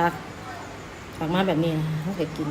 ตักตักมาแบบนี้นะคะเขาเก็กิน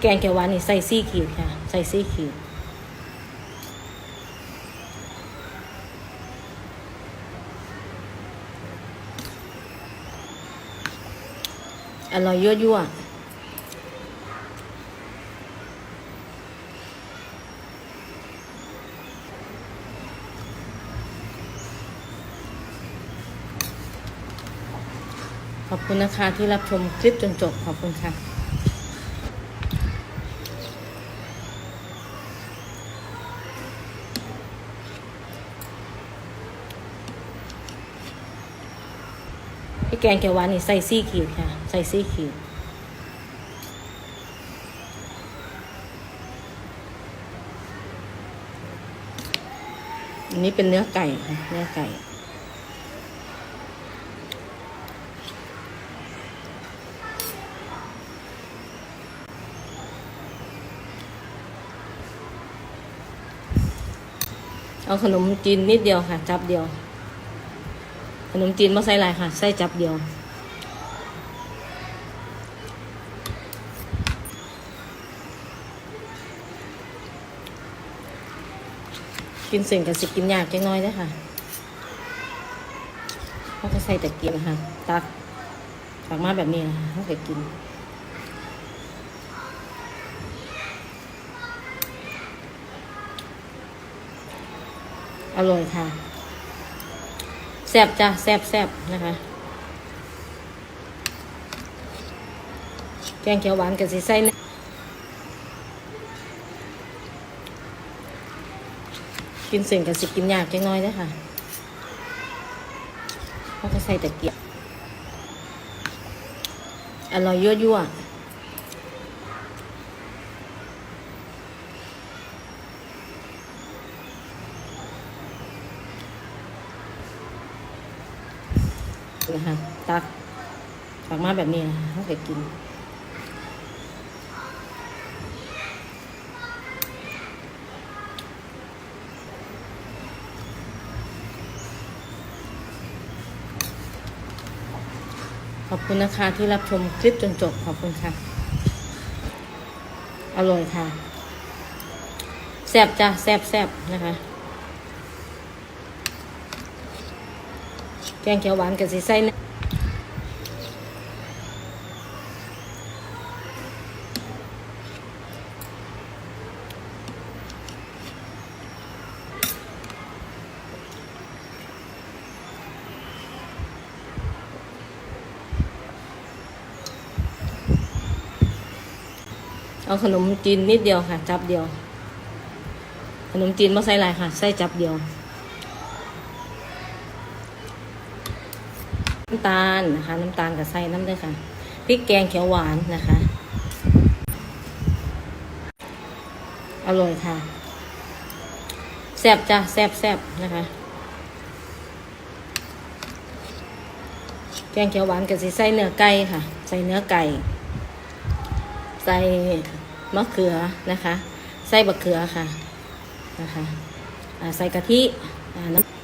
แกงเขียวหวานนี่ใส่ซี่ขีดค่ะ ใส่ซี่ขีดอร่อยยั่วยั่วขอบคุณนะคะที่รับชมคลิปจนจบขอบคุณค่ะ แกงเขียวหวานนี่ใส่ซี่ขีดค่ะ ใส่ซี่ขีดอันนี้เป็นเนื้อไก่ค่ะเนื้อไก่เอาขนมจีนนิดเดียวค่ะ จับเดียว นมจีนม่ใส่หลายค่ะ ใส่จับเดียว กินเสิ่งกับสิกินยากจังน้อยได้ค่ะเขาก็ใส่แต่เกียบนะคะตักตักมาแบบนี้นะคะเขาก็กินอร่อยค่ะ แซบจ้ะแซบแซบนะคะ แกงเขียวหวานกับสีไส้เนี่กินเสิ่งกับสิกินยากจังน้อยได้ค่ะเขาก็ใส่ตะเกียบอร่อยยั่วยั่ว นะคะตักตักมาแบบนี้นะคะเขาก็กิน ขอบคุณนะคะที่รับชมคลิปจนจบขอบคุณค่ะ อร่อยค่ะแซบจ้ะแซบแซบนะคะ แกงเขียวหวานกับสีไส้เนี่ยเอาขนมจีนนิดเดียวค่ะ จับเดียว ขนมจีนไม่ใส่ลายค่ะ ใส่จับเดียวำตาลนะคะ น้ำตาลกับไส้น้ำด้วยค่ะพริกแกงเขียวหวานนะคะ อร่อยค่ะแซ่บจ้ะแซ่บแซบนะคะ แกงเขียวหวานกับสีใส่เนื้อไก่ค่ะ ใส่เนื้อไก่ ใส่มะเขือนะคะใส่บะเขือค่ะนะคะใส่กะทิน้ำ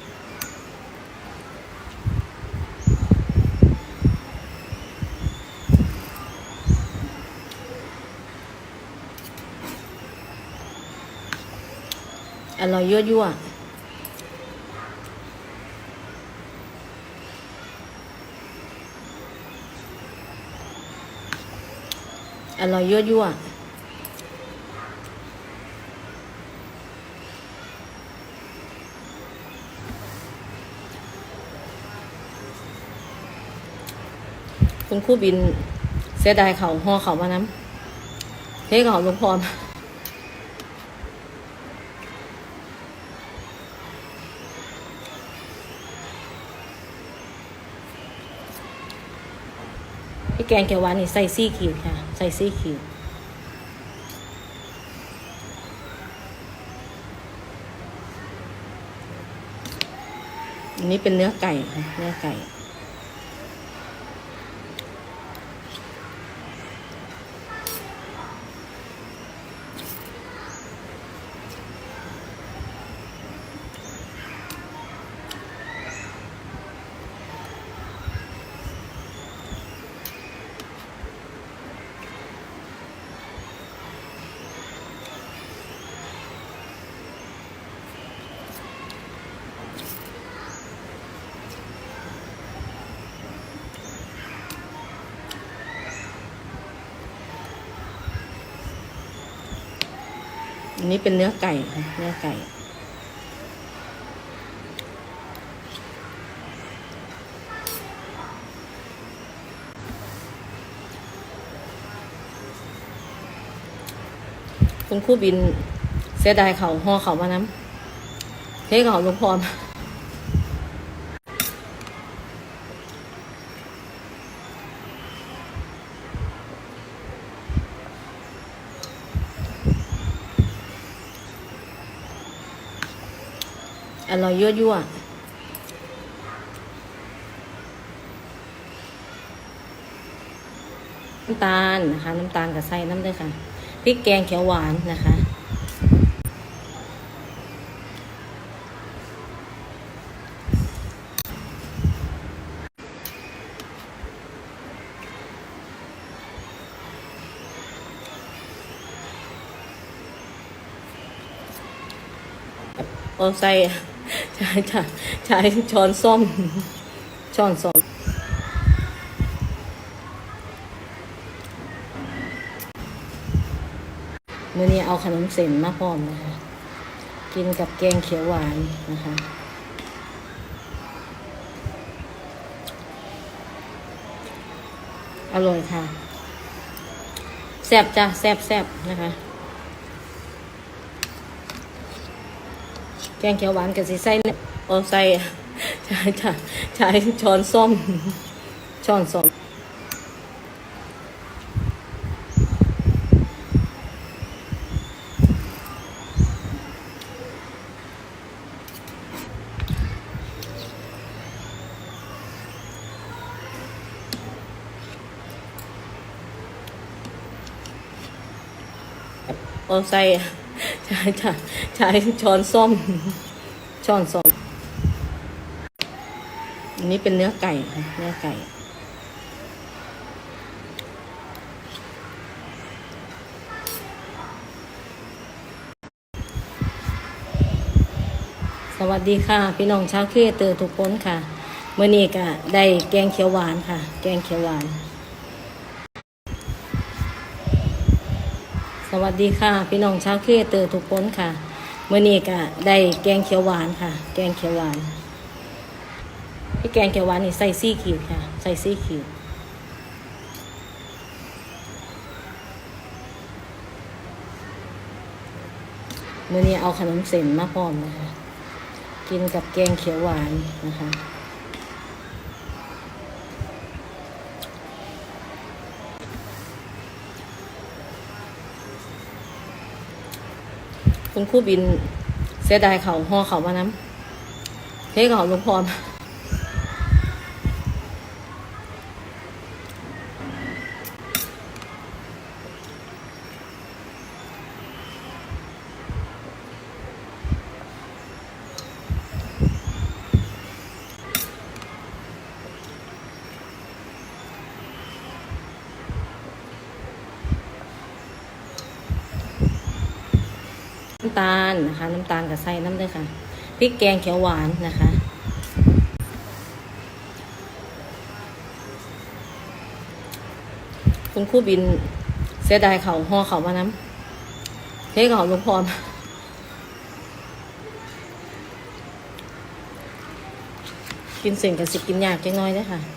ร่อยยั่วยั่วอร่อยยั่วยั่วคุณครู่บินเสียดายเขาห่อเขามาน้ำเฮ้เขาหลวงพ่อ แกงเขียวหวานนี่ใส่ซี่ขีดค่ะ ใส่ซี่ขีดอันนี้เป็นเนื้อไก่ค่ะเนื้อไก่ อันนี้เป็นเนื้อไก่ค่ะเนื้อไก่ คุณครู่บินเสียดายเขาห่อเขามาน้ำเฮ้เขาลงพ่อ อร่อยยั่วยั่วน้ำตาลนะคะ น้ำตาลกับไส้น้ำด้วยค่ะพริกแกงเขียวหวานนะคะเอาใส่ ใช้ใช้ใช้ช้อนส้อมช้อนส้อมมื่อนี้เอาขนมเส้นมาพร้อมนะคะ กินกับแกงเขียวหวานนะคะ อร่อยค่ะแซ่บจ้ะแซ่บแซ่บนะคะ แกงเขียวหวานกับสีไส้เนี่ยเอาใส่ใช้ใช้ใช้ช้อนส้อมช้อนส้อมเอาใส่ ใช้ใช้ใช้ช้อนส้อมช้อนส้อมอันนี้เป็นเนื้อไก่เนื้อไก่สวัสดีค่ะ พี่น้องชาวเคเตอร์ทุกคนค่ะเมื่อนี้ก็ได้แกงเขียวหวานค่ะ แกงเขียวหวาน วัสดีค่ะ พี่น้องชาวเคเตอร์ทุกคนค่ะเมื่อนี้ก็ได้แกงเขียวหวานค่ะ แกงเขียวหวานพี่แกงเขียวหวานนี่ใส่ซี่ขีดค่ะ ใส่ซี่ขีดเมื่อนี้เอาขนมเส้นมาพร้อมนะคะ กินกับแกงเขียวหวานนะคะ คุณครู่บิน เสียดายเขาห่อเขามาน้ำเทเขาหลวงพ่อำตาลนะคะ น้ำตาลกับไส้น้ำด้วยค่ะพริกแกงเขียวหวานนะคะคุณครู่บินเสียดายเขาห่อเขามาน้ำเฮ้เขาหลวงพ่อมากินเส้นกับสิกินยากจังน้อยเด้ค่ะ